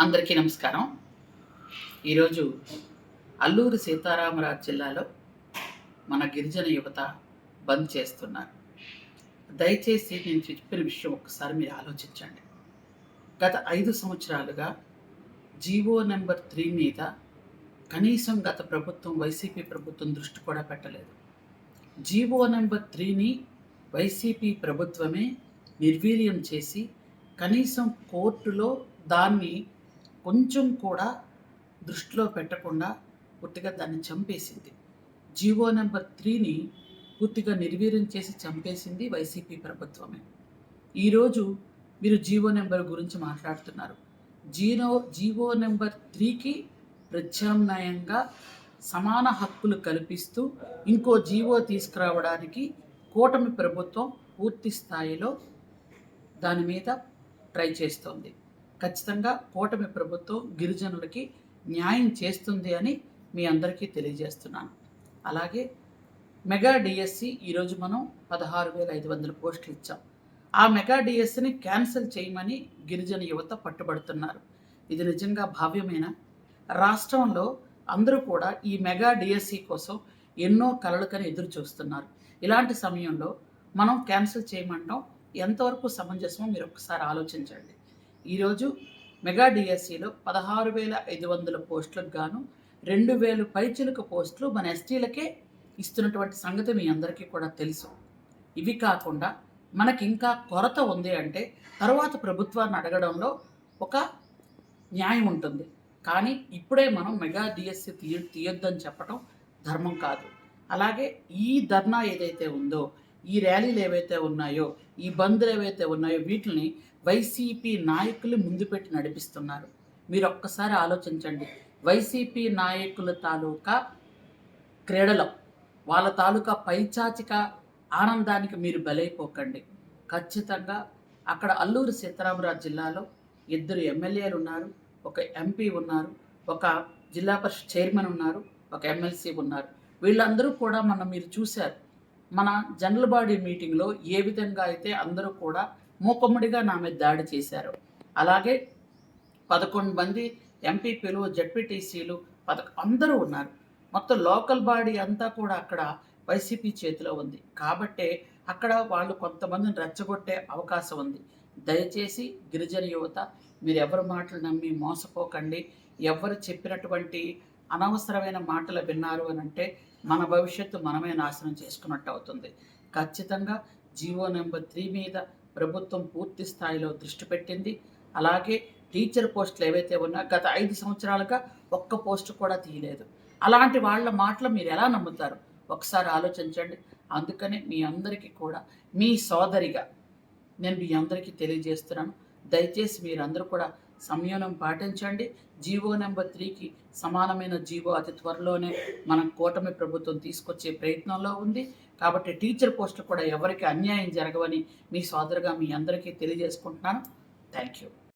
అందరికీ నమస్కారం. ఈరోజు అల్లూరి సీతారామరాజు జిల్లాలో మన గిరిజన యువత బంద్ చేస్తున్నారు. దయచేసి నేను చెప్పిన విషయం ఒక్కసారి మీరు ఆలోచించండి. గత ఐదు సంవత్సరాలుగా జీవో నెంబర్ త్రీ మీద కనీసం గత ప్రభుత్వం వైసీపీ ప్రభుత్వం దృష్టి కూడా పెట్టలేదు. జీవో నెంబర్ త్రీని వైసీపీ ప్రభుత్వమే నిర్వీర్యం చేసి కనీసం కోర్టులో దాన్ని కొంచెం కూడా దృష్టిలో పెట్టకుండా పూర్తిగా దాన్ని చంపేసింది. జీవో నెంబర్ త్రీని పూర్తిగా నిర్వీర్యం చేసి చంపేసింది వైసీపీ ప్రభుత్వమే. ఈరోజు మీరు జీవో నెంబర్ గురించి మాట్లాడుతున్నారు. జీరో జీవో నెంబర్ త్రీకి ప్రత్యామ్నాయంగా సమాన హక్కులు కల్పిస్తూ ఇంకో జీవో తీసుకురావడానికి కూటమి ప్రభుత్వం పూర్తి స్థాయిలో దాని మీద ట్రై చేస్తోంది. ఖచ్చితంగా కూటమి ప్రభుత్వం గిరిజనులకి న్యాయం చేస్తుంది అని మీ అందరికీ తెలియజేస్తున్నాను. అలాగే మెగా డిఎస్సి ఈరోజు మనం పదహారు వేల ఐదు వందల పోస్టులు ఇచ్చాం. ఆ మెగా డిఎస్సిని క్యాన్సిల్ చేయమని గిరిజన యువత పట్టుబడుతున్నారు. ఇది నిజంగా భావ్యమేనా? రాష్ట్రంలో అందరూ కూడా ఈ మెగా డిఎస్సి కోసం ఎన్నో కలలుకని ఎదురు చూస్తున్నారు ఇలాంటి సమయంలో మనం క్యాన్సిల్ చేయమంటాం? ఎంతవరకు సమంజసమో మీరు ఒకసారి ఆలోచించండి. ఈరోజు మెగా డిఎస్సిలో పదహారు వేల ఐదు వందల పోస్టులకు గాను రెండు వేలు పైచిలుక పోస్టులు మన ఎస్టీలకే ఇస్తున్నటువంటి సంగతి మీ అందరికీ కూడా తెలుసు. ఇవి కాకుండా మనకి ఇంకా కొరత ఉంది అంటే తర్వాత ప్రభుత్వాన్ని అడగడంలో ఒక న్యాయం ఉంటుంది. కానీ ఇప్పుడే మనం మెగా డిఎస్సి తీయ తీయొద్దని చెప్పడం ధర్మం కాదు. అలాగే ఈ ధర్నా ఏదైతే ఉందో ఈ ర్యాలీలు ఏవైతే ఉన్నాయో ఈ బంద్లు ఏవైతే ఉన్నాయో వీటిని వైసీపీ నాయకులు ముందు పెట్టి నడిపిస్తున్నారు. మీరు ఒక్కసారి ఆలోచించండి. వైసీపీ నాయకుల తాలూకా క్రీడలో వాళ్ళ తాలూకా పైచాచిక ఆనందానికి మీరు బలైపోకండి. ఖచ్చితంగా అక్కడ అల్లూరు సీతారామరాజు జిల్లాలో ఇద్దరు ఎమ్మెల్యేలు ఉన్నారు ఒక ఎంపీ ఉన్నారు ఒక జిల్లా పరిషత్ చైర్మన్ ఉన్నారు ఒక ఎమ్మెల్సీ ఉన్నారు. వీళ్ళందరూ కూడా మనం మీరు చూశారు మన జనరల్ బాడీ మీటింగ్లో ఏ విధంగా అయితే అందరూ కూడా మూకమ్మడిగా నా మీద దాడి చేశారు. అలాగే పదకొండు మంది ఎంపీపీలు జడ్పీటీసీలు పదక అందరూ ఉన్నారు. మొత్తం లోకల్ బాడీ అంతా కూడా అక్కడ వైసీపీ చేతిలో ఉంది. కాబట్టే అక్కడ వాళ్ళు కొంతమందిని రెచ్చగొట్టే అవకాశం ఉంది. దయచేసి గిరిజన యువత మీరు ఎవరి మాటలు నమ్మి మోసపోకండి. ఎవరు చెప్పినటువంటి అనవసరమైన మాటలు విన్నారు అని అంటే మన భవిష్యత్తు మనమే నాశనం చేసుకున్నట్టు అవుతుంది. ఖచ్చితంగా జీవో నెంబర్ త్రీ మీద ప్రభుత్వం పూర్తి స్థాయిలో దృష్టి పెట్టింది. అలాగే టీచర్ పోస్టులు ఏవైతే ఉన్నా గత ఐదు సంవత్సరాలుగా ఒక్క పోస్టు కూడా తీయలేదు. అలాంటి వాళ్ళ మాటలు మీరు ఎలా నమ్ముతారు? ఒకసారి ఆలోచించండి. అందుకనే మీ అందరికీ కూడా మీ సోదరిగా నేను మీ అందరికీ తెలియజేస్తున్నాను. దయచేసి మీరందరూ కూడా సంయమనం పాటించండి. జీవో నెంబర్ త్రీకి సమానమైన జీవో అతి త్వరలోనే మన కూటమి ప్రభుత్వం తీసుకొచ్చే ప్రయత్నంలో ఉంది. కాబట్టి టీచర్ పోస్టులు కూడా ఎవరికి అన్యాయం జరగవని మీ సోదరుగా మీ అందరికీ తెలియజేసుకుంటున్నాను. Thank you